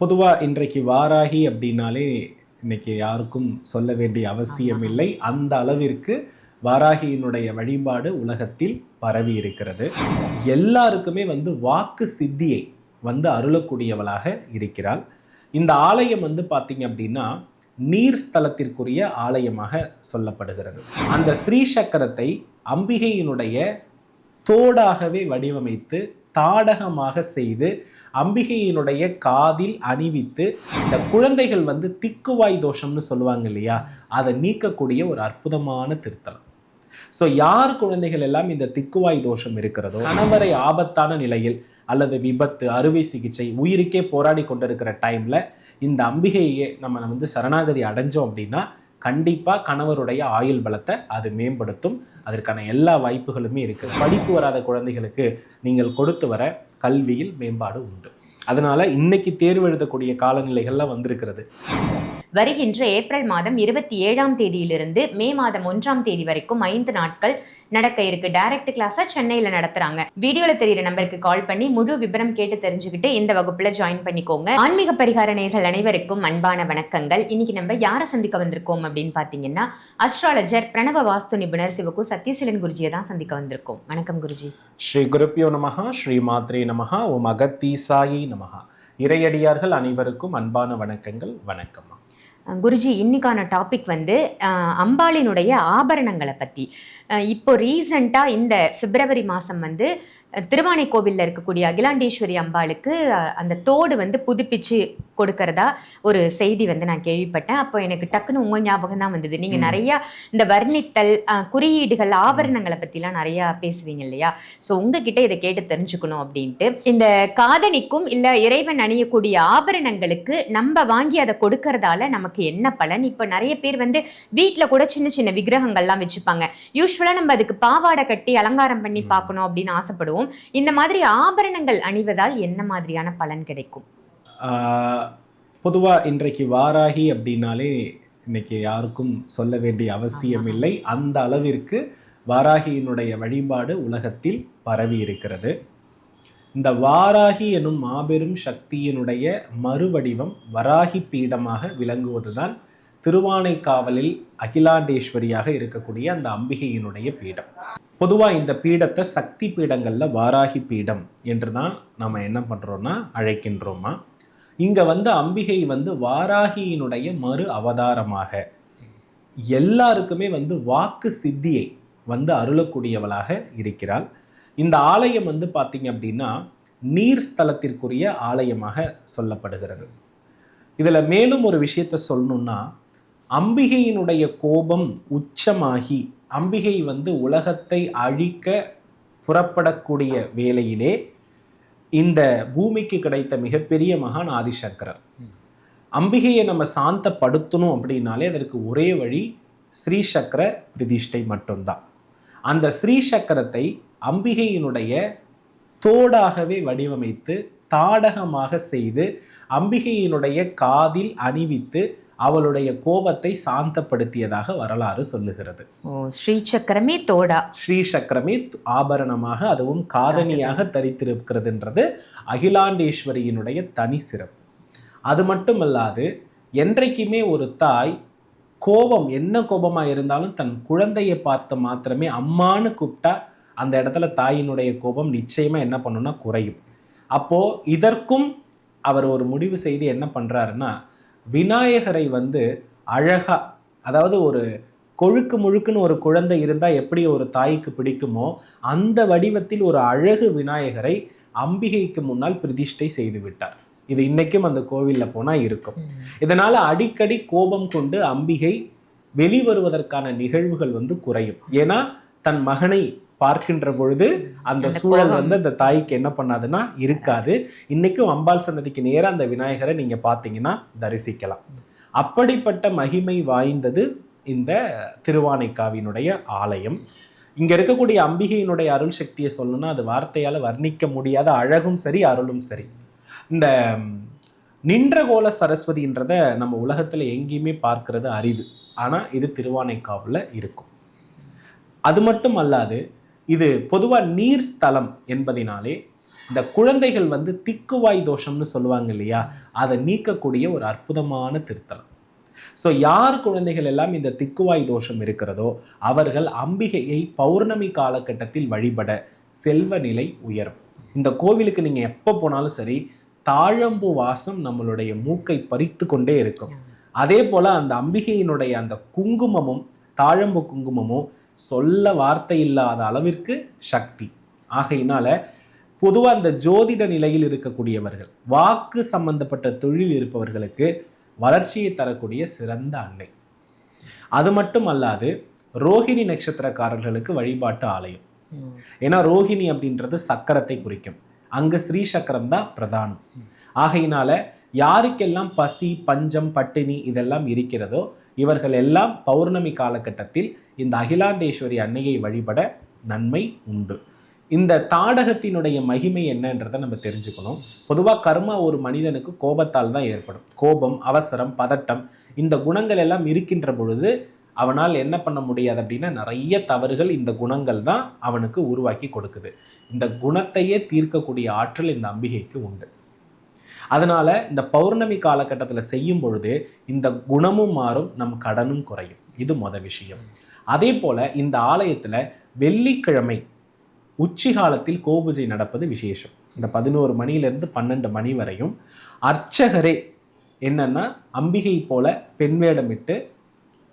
பொதுவாக இன்றைக்கு வாராகி அப்படின்னாலே இன்னைக்கு யாருக்கும் சொல்ல வேண்டிய அவசியம் இல்லை. அந்த அளவிற்கு வாராகியினுடைய வழிபாடு உலகத்தில் பரவி இருக்கிறது. எல்லாருக்குமே வந்து வாக்கு சித்தியை வந்து அருளக்கூடியவளாக இருக்கிறாள். இந்த ஆலயம் வந்து பார்த்தீங்க அப்படின்னா நீர் ஸ்தலத்திற்குரிய ஆலயமாக சொல்லப்படுகிறது. அந்த ஸ்ரீ சக்கரத்தை அம்பிகையினுடைய தோடாகவே வடிவமைத்து தாடகமாக செய்து அம்பிகையினுடைய காதில் அணிவித்து இந்த குழந்தைகள் வந்து திக்குவாய் தோஷம்னு சொல்லுவாங்க இல்லையா? அதை நீக்கக்கூடிய ஒரு அற்புதமான திருத்தலம். ஸோ யார் குழந்தைகள் எல்லாம் இந்த திக்குவாய் தோஷம் இருக்கிறதோ கணவரை ஆபத்தான நிலையில் அல்லது விபத்து அறுவை சிகிச்சை உயிருக்கே போராடி கொண்டிருக்கிற டைம்ல இந்த அம்பிகையை நம்ம வந்து சரணாகதி அடைஞ்சோம் அப்படின்னா கண்டிப்பாக கணவருடைய ஆயுள் பலத்தை அது மேம்படுத்தும். அதற்கான எல்லா வாய்ப்புகளுமே இருக்குது படிப்பு வராத குழந்தைகளுக்கு நீங்கள் கொடுத்து வர கல்வியில் மேம்பாடு உண்டு. அதனால் இன்னைக்கு தேர்வு எழுதக்கூடிய காலநிலைகள்லாம் வந்திருக்கிறது. வருகின்ற ஏப்ரல் மாதம் இருபத்தி ஏழாம் தேதியிலிருந்து மே மாதம் ஒன்றாம் தேதி வரைக்கும் ஐந்து நாட்கள் நடக்க இருக்கு. டைரக்ட் கிளாஸா சென்னையில நடத்துறாங்க. வீடியோல தெரியுற நம்பருக்கு கால் பண்ணி முழு விபரம் கேட்டு தெரிஞ்சுக்கிட்டு இந்த வகுப்புல ஜாயின் பண்ணிக்கோங்க. ஆன்மீக பரிகார நேர்கள் அனைவருக்கும் அன்பான வணக்கங்கள். இன்னைக்கு நம்ம யாரை சந்திக்க வந்திருக்கோம் அப்படின்னு பாத்தீங்கன்னா அஸ்ட்ராலஜர் பிரணவ வாஸ்து நிபுணர் சிவகு சத்யசீலன் குருஜியை தான் சந்திக்க வந்திருக்கோம். வணக்கம் குருஜி. ஸ்ரீ குருப்பியோ நமகா ஸ்ரீ மாத்ரே நமகா ஓம் அகத்தீசாயி நமகா இறையடியார்கள் அனைவருக்கும் அன்பான வணக்கங்கள். வணக்கம். குருஜி இன்னைக்கான டாபிக் வந்து அம்பாளினுடைய ஆபரணங்களை பற்றி இப்போ ரீசண்டாக இந்த பிப்ரவரி மாதம் வந்து அஹ், திருவானைக்கோவிலில் இருக்கக்கூடிய அகிலாண்டேஸ்வரி அம்பாளுக்கு அந்த தோடு வந்து புதுப்பிச்சு கொடுக்கறதா ஒரு செய்தி வந்து நான் கேள்விப்பட்டேன். அப்போ எனக்கு டக்குன்னு உங்கள் ஞாபகம் தான் வந்தது. நீங்கள். நிறையா இந்த வர்ணித்தல் குறியீடுகள் ஆபரணங்களை பற்றிலாம் நிறையா பேசுவீங்க இல்லையா? ஸோ உங்ககிட்ட இதை கேட்டு தெரிஞ்சுக்கணும் அப்படின்ட்டு. இந்த காதணிக்கும் இல்லை இறைவன் அணியக்கூடிய ஆபரணங்களுக்கு நம்ம வாங்கி அதை கொடுக்கறதால நமக்கு என்ன பலன்? இப்போ நிறைய பேர் வந்து வீட்டில் கூட சின்ன சின்ன விக்கிரகங்கள்லாம் வச்சுப்பாங்க. யூஸ்வலாக நம்ம அதுக்கு பாவாடை கட்டி அலங்காரம் பண்ணி. பார்க்கணும் அப்படின்னு ஆசைப்படுவோம் இந்த மாதிரி ஆபரணங்கள் அணிவதால் என்ன மாதிரியான பலன் கிடைக்கும் பொதுவாக இன்றைக்கு வாராகி அப்படின்னாலே இன்னைக்கு யாருக்கும் சொல்ல வேண்டிய அவசியம். இல்லை அந்த அளவிற்கு வாராகியினுடைய வழிபாடு உலகத்தில் பரவி இருக்கிறது இந்த வாராகி எனும் மாபெரும் சக்தியினுடைய மறுவடிவம் வராகி பீடமாக விளங்குவதுதான் திருவானைக்காவலில் அகிலாண்டேஸ்வரியாக இருக்கக்கூடிய அந்த அம்பிகையினுடைய பீடம். பொதுவாக இந்த பீடத்தை சக்தி பீடங்களில் வாராகி பீடம் என்று தான் நம்ம என்ன பண்ணுறோன்னா அழைக்கின்றோமா? இங்கே வந்து அம்பிகை வந்து வாராகியினுடைய மறு அவதாரமாக எல்லாருக்குமே வந்து வாக்கு சித்தியை வந்து அருளக்கூடியவளாக இருக்கிறாள். இந்த ஆலயம் வந்து பார்த்தீங்க அப்படின்னா நீர் ஸ்தலத்திற்குரிய ஆலயமாக சொல்லப்படுகிறது. இதில் மேலும் ஒரு விஷயத்தை சொல்லணுன்னா அம்பிகையினுடைய கோபம் உச்சமாகி அம்பிகை வந்து உலகத்தை அழிக்க புறப்படக்கூடிய வேளையிலே இந்த பூமிக்கு கிடைத்த மிகப்பெரிய மகான் ஆதிசங்கரர். அம்பிகையை நம்ம சாந்தப்படுத்தணும் அப்படின்னாலே அதற்கு ஒரே வழி ஸ்ரீ சக்கர பிரதிஷ்டை மட்டும்தான். அந்த ஸ்ரீ சக்கரத்தை அம்பிகையினுடைய தோடாகவே வடிவமைத்து தாடகமாக செய்து அம்பிகையினுடைய காதில் அணிவித்து அவளுடைய கோபத்தை சாந்தப்படுத்தியதாக வரலாறு சொல்லுகிறது. ஓ ஸ்ரீ சக்கரமே தோடா. ஸ்ரீ சக்கரமே ஆபரணமாக அதுவும் காதணியாக தரித்திருக்கிறதுன்றது அகிலாண்டேஸ்வரியினுடைய தனி சிறப்பு. அது மட்டுமல்லாது என்றைக்குமே ஒரு தாய் கோபம் என்ன கோபமாக இருந்தாலும் தன் குழந்தையை பார்த்த மாத்திரமே அம்மான்னு கூப்பிட்டா அந்த இடத்துல தாயினுடைய கோபம் நிச்சயமாக என்ன பண்ணுன்னா குறையும். அப்போது இதற்கும் அவர் ஒரு முடிவு செய்து என்ன பண்ணுறாருன்னா விநாயகரை வந்து அழகா அதாவது ஒரு கொழுக்கு முழுக்குன்னு ஒரு குழந்தை இருந்தால் எப்படி ஒரு தாய்க்கு பிடிக்குமோ அந்த வடிவத்தில் ஒரு அழகு விநாயகரை அம்பிகைக்கு முன்னால் பிரதிஷ்டை செய்து விட்டார். இது இன்னைக்கும் அந்த கோவிலில் போனால் இருக்கும். இதனால அடிக்கடி கோபம் கொண்டு அம்பிகை வெளிவருவதற்கான நிகழ்வுகள் வந்து குறையும். ஏன்னா தன் மகனை பார்க்கின்ற பொழுது அந்த சூழல். வந்து அந்த தாய்க்கு என்ன பண்ணாதுன்னா இருக்காது. இன்னைக்கும் அம்பாள் சன்னதிக்கு நேரா அந்த விநாயகரை நீங்க பார்த்தீங்கன்னா தரிசிக்கலாம். அப்படிப்பட்ட மகிமை வாய்ந்தது இந்த திருவானைக்காவினுடைய ஆலயம். இங்க இருக்கக்கூடிய அம்பிகையினுடைய அருள் சக்தியை சொல்லணும்னா அது வார்த்தையால வர்ணிக்க முடியாத அழகும் சரி அருளும் சரி. இந்த ம், நின்றகோல சரஸ்வதின்றத நம்ம உலகத்துல எங்கேயுமே பார்க்கிறது அரிது. ஆனா இது திருவானைக்காவுல இருக்கும். அது மட்டும் அல்லாது இது பொதுவா நீர் ஸ்தலம் என்பதினாலே இந்த குழந்தைகள் வந்து திக்குவாய் தோஷம்னு சொல்லுவாங்க இல்லையா? அதை நீக்கக்கூடிய ஒரு அற்புதமான திருத்தலம். ஸோ யார் குழந்தைகள் எல்லாம் இந்த திக்குவாய் தோஷம் இருக்கிறதோ அவர்கள் அம்பிகையை பௌர்ணமி காலகட்டத்தில் வழிபட செல்வ நிலை உயரும். இந்த கோவிலுக்கு நீங்கள் எப்போ போனாலும் சரி தாழம்பு வாசம் நம்மளுடைய மூக்கை பறித்து கொண்டே இருக்கும். அதே போல் அந்த அம்பிகையினுடைய அந்த குங்குமமும் தாழம்பு குங்குமமும் சொல்ல வார்த்தை இல்லாத அளவிற்கு சக்தி. ஆகையினால பொதுவாக அந்த ஜோதிட நிலையில் இருக்கக்கூடியவர்கள் வாக்கு சம்பந்தப்பட்ட தொழில் இருப்பவர்களுக்கு வளர்ச்சியை தரக்கூடிய சிறந்த அன்னை. அது மட்டும் அல்லாது ரோஹிணி நட்சத்திரக்காரர்களுக்கு வழிபாட்டு ஆலயம். ஏன்னா ரோஹிணி அப்படின்றது சக்கரத்தை குறிக்கும். அங்க ஸ்ரீ சக்கரம் தான் பிரதானம். ஆகையினால யாருக்கெல்லாம் பசி பஞ்சம் பட்டினி இதெல்லாம் இருக்கிறதோ இவர்கள் எல்லாம் பௌர்ணமி காலகட்டத்தில் இந்த அகிலாண்டேஸ்வரி அன்னையை வழிபட நன்மை உண்டு. இந்த தாடகத்தினுடைய மகிமை என்னன்றதை நம்ம தெரிஞ்சுக்கணும். பொதுவாக கர்மா ஒரு மனிதனுக்கு கோபத்தால் தான் ஏற்படும். கோபம் அவசரம் பதட்டம் இந்த குணங்கள் எல்லாம் இருக்கின்ற பொழுது அவனால் என்ன பண்ண முடியாது அப்படின்னா நிறைய தவறுகள் இந்த குணங்கள் தான் அவனுக்கு உருவாக்கி கொடுக்குது. இந்த குணத்தையே தீர்க்கக்கூடிய ஆற்றல் இந்த அம்பிகைக்கு உண்டு. அதனால் இந்த பௌர்ணமி காலகட்டத்தில் செய்யும் பொழுது இந்த குணமும் மாறும் நம் கடனும் குறையும். இது மொத விஷயம். அதே போல் இந்த ஆலயத்தில் வெள்ளிக்கிழமை உச்சி காலத்தில் கோபூஜை நடப்பது விசேஷம். இந்த பதினோரு மணியிலிருந்து பன்னெண்டு மணி வரையும் அர்ச்சகரே என்னன்னா அம்பிகை போல பெண் வேடமிட்டு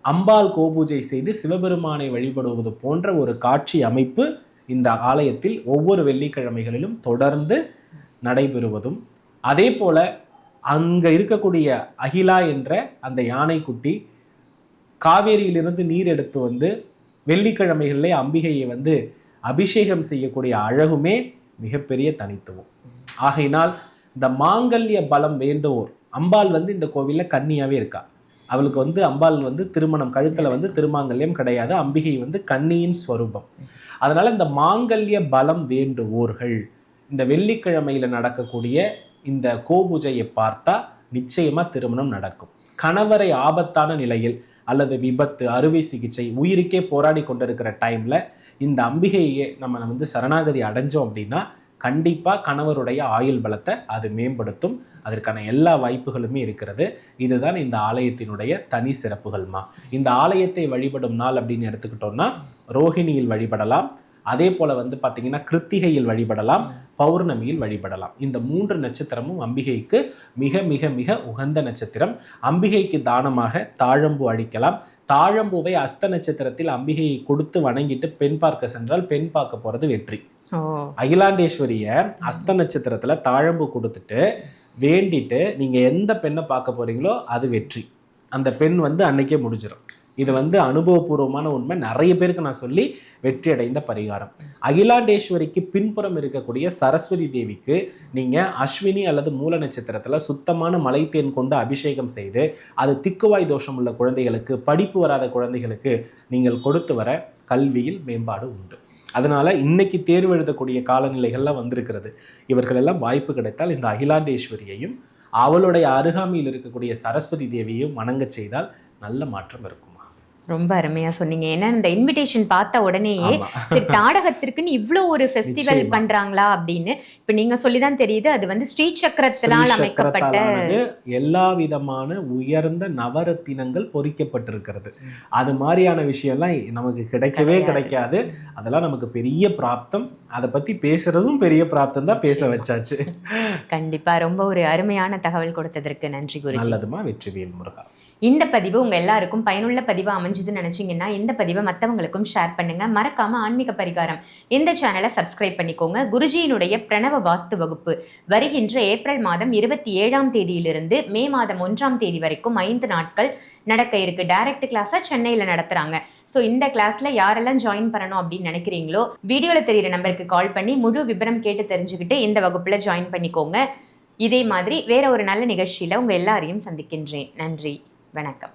அம்பாள் கோபூஜை செய்து சிவபெருமானை வழிபடுவது போன்ற ஒரு காட்சி அமைப்பு இந்த ஆலயத்தில் ஒவ்வொரு வெள்ளிக்கிழமைகளிலும் தொடர்ந்து நடைபெறுவதும் அதே போல் அங்கே இருக்கக்கூடிய அகிலா என்ற அந்த யானைக்குட்டி காவேரியிலிருந்து நீர் எடுத்து வந்து வெள்ளிக்கிழமைகளிலே அம்பிகையை வந்து அபிஷேகம் செய்யக்கூடிய அழகுமே மிகப்பெரிய தனித்துவம். ஆகையினால் இந்த மாங்கல்ய பலம் வேண்டுவோர் அம்பாள் வந்து இந்த கோவிலில் கன்னியாகவே இருக்கா. அவளுக்கு வந்து அம்பாள் வந்து திருமணம் கழுத்தில் வந்து திருமாங்கல்யம் கிடையாது. அம்பிகை வந்து கன்னியின் ஸ்வரூபம். அதனால் இந்த மாங்கல்ய பலம் வேண்டுவோர்கள் இந்த வெள்ளிக்கிழமையில நடக்கக்கூடிய இந்த கோபூஜையை பார்த்தா நிச்சயமா திருமணம் நடக்கும். கணவரை ஆபத்தான நிலையில் அல்லது விபத்து அறுவை சிகிச்சை உயிருக்கே போராடி கொண்டிருக்கிற டைம்ல இந்த அம்பிகையை நம்ம வந்து சரணாகதி அடைஞ்சோம் அப்படின்னா கண்டிப்பா கணவருடைய ஆயுள் பலத்தை அது மேம்படுத்தும். அதற்கான எல்லா வாய்ப்புகளுமே இருக்கிறது. இதுதான் இந்த ஆலயத்தினுடைய தனி சிறப்புகள்மா. இந்த ஆலயத்தை வழிபடும் நாள் அப்படின்னு எடுத்துக்கிட்டோம்னா ரோஹிணியில் வழிபடலாம். அதே போல வந்து பார்த்தீங்கன்னா கிருத்திகையில் வழிபடலாம் பௌர்ணமியில் வழிபடலாம். இந்த மூன்று நட்சத்திரமும் அம்பிகைக்கு மிக மிக மிக உகந்த நட்சத்திரம். அம்பிகைக்கு தானமாக தாழம்பூ அளிக்கலாம் தாழம்பூவை அஸ்த நட்சத்திரத்தில் அம்பிகையை கொடுத்து வணங்கிட்டு பெண் பார்க்க சென்றால் பெண் பார்க்க போறது வெற்றி. அகிலாண்டேஸ்வரிய அஸ்த நட்சத்திரத்துல தாழம்பூ கொடுத்துட்டு வேண்டிட்டு நீங்க எந்த பெண்ணை பார்க்க போறீங்களோ அது வெற்றி. அந்த பெண் வந்து அன்னைக்கே முடிஞ்சிடும் இது வந்து அனுபவபூர்வமான உண்மை நிறைய பேருக்கு நான் சொல்லி வெற்றி அடைந்த பரிகாரம். அகிலாண்டேஸ்வரிக்கு பின்புறம் இருக்கக்கூடிய சரஸ்வதி தேவிக்கு நீங்கள் அஸ்வினி அல்லது மூல நட்சத்திரத்தில் சுத்தமான மலைத்தேன் கொண்டு அபிஷேகம் செய்து அது திக்குவாய் தோஷம் உள்ள குழந்தைகளுக்கு படிப்பு வராத குழந்தைகளுக்கு நீங்கள் கொடுத்து வர கல்வியில் மேம்பாடு உண்டு. அதனால் இன்னைக்கு தேர்வு எழுதக்கூடிய காலநிலைகள்லாம் வந்திருக்கிறது. இவர்கள் எல்லாம் வாய்ப்பு கிடைத்தால் இந்த அகிலாண்டேஸ்வரியையும் அவளுடைய அருகாமையில் இருக்கக்கூடிய சரஸ்வதி தேவியையும் வணங்கச் செய்தால் நல்ல மாற்றம் இருக்கும். ரொம்ப அருமையா சொன்னீங்க. ஏன்னா இந்த இன்விடேஷன் பார்த்த உடனேயே. சரி தாடகத்திற்குன்னு இவ்ளோ ஒரு ஃபெஸ்டிவல். பண்றாங்களா அப்படின்னு இப்ப நீங்க சொல்லிதான் தெரியுது அது வந்து ஸ்ரீ சக்கரத்தினால் அமைக்கப்பட்ட எல்லா விதமான உயர்ந்த நவரத்தினங்கள் பொறிக்கப்பட்டிருக்கிறது. அது மாதிரியான விஷயம்லாம் நமக்கு கிடைக்கவே. கிடைக்காது. அதெல்லாம் நமக்கு பெரிய பிராப்தம். அதை பத்தி பேசுறதும் பெரிய பிராப்தம் தான் பேச வச்சாச்சு. கண்டிப்பா. ரொம்ப ஒரு அருமையான தகவல் கொடுத்ததற்கு நன்றி குருஜி. நல்லதுமா வெற்றிவேல் முருகா. இந்த பதிவு உங்கள் எல்லாருக்கும் பயனுள்ள பதிவாக அமைஞ்சதுன்னு நினச்சிங்கன்னா இந்த பதிவை மற்றவங்களுக்கும் ஷேர் பண்ணுங்கள் மறக்காம ஆன்மீக பரிகாரம் இந்த சேனலை சப்ஸ்கிரைப் பண்ணிக்கோங்க. குருஜியினுடைய பிரணவ வாஸ்து வகுப்பு வருகின்ற ஏப்ரல் மாதம் இருபத்தி ஏழாம் தேதியிலிருந்து மே மாதம் ஒன்றாம் தேதி வரைக்கும் ஐந்து நாட்கள் நடக்க இருக்கு. டைரக்ட் கிளாஸாக சென்னையில் நடத்துகிறாங்க ஸோ இந்த கிளாஸில் யாரெல்லாம் ஜாயின் பண்ணணும் அப்படின்னு நினைக்கிறீங்களோ வீடியோவில் தெரிகிற நம்பருக்கு கால் பண்ணி முழு விபரம் கேட்டு தெரிஞ்சுக்கிட்டு இந்த வகுப்பில் ஜாயின் பண்ணிக்கோங்க. இதே மாதிரி வேற ஒரு நல்ல நிகழ்ச்சியில் உங்கள் எல்லாரையும் சந்திக்கின்றேன். நன்றி. வணக்கம்.